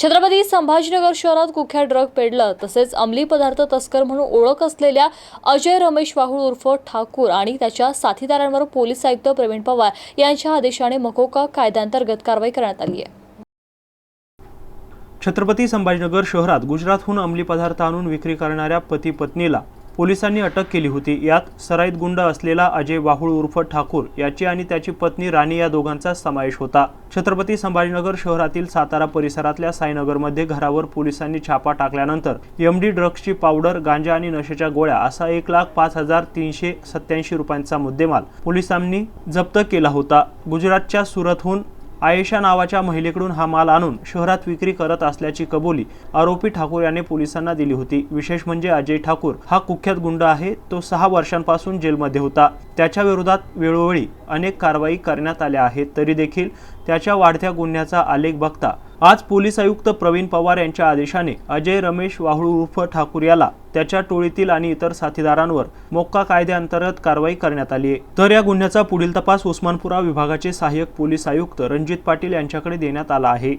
छत्रपती संभाजीनगर शहरात कुख्यात ड्रग पेडलं तसेच अंमली पदार्थ तस्कर म्हणून ओळख असलेल्या अजय रमेश वाहुळ उर्फ ठाकूर आणि त्याच्या साथीदारांवर पोलीस आयुक्त प्रवीण पवार यांच्या आदेशाने मकोका कायद्यांतर्गत कारवाई करण्यात आली आहे. छत्रपती संभाजीनगर शहरात गुजरातहून अंमली पदार्थ आणून विक्री करणाऱ्या पती पत्नीला पोलिसांनी अटक केली होती. यात सराईत गुंड असलेला अजय वाहुळ उर्फ ठाकूर याची आणि त्याची पत्नी राणी या दोघांचा समावेश होता. छत्रपती संभाजीनगर शहरातील सातारा परिसरातल्या साईनगरमध्ये घरावर पोलिसांनी छापा टाकल्यानंतर एमडी ड्रग्सची पावडर गांजा आणि नशेच्या गोळ्या असा एक लाख पाच हजार तीनशे सत्याऐंशी रुपयांचा मुद्देमाल पोलिसांनी जप्त केला होता. गुजरातच्या सुरतहून आयेशा नावाच्या महिलेकडून हा माल आणून शहरात विक्री करत असल्याची कबुली आरोपी ठाकूर याने पोलिसांना दिली होती. विशेष म्हणजे अजय ठाकूर हा कुख्यात गुंड आहे. तो सहा वर्षांपासून जेलमध्ये होता. त्याच्या विरोधात वेळोवेळी अनेक कारवाई करण्यात आल्या आहेत. तरी देखील त्याच्या वाढत्या गुन्ह्याचा आलेख बघता आज पोलीस आयुक्त प्रवीण पवार यांच्या आदेशाने अजय रमेश वाहुळ उर्फ ठाकूर याला त्याच्या टोळीतील आणि इतर साथीदारांवर मोक्का कायद्याअंतर्गत कारवाई करण्यात आली आहे. तर या गुन्ह्याचा पुढील तपास उस्मानपुरा विभागाचे सहाय्यक पोलीस आयुक्त रणजित पाटील यांच्याकडे देण्यात आला आहे.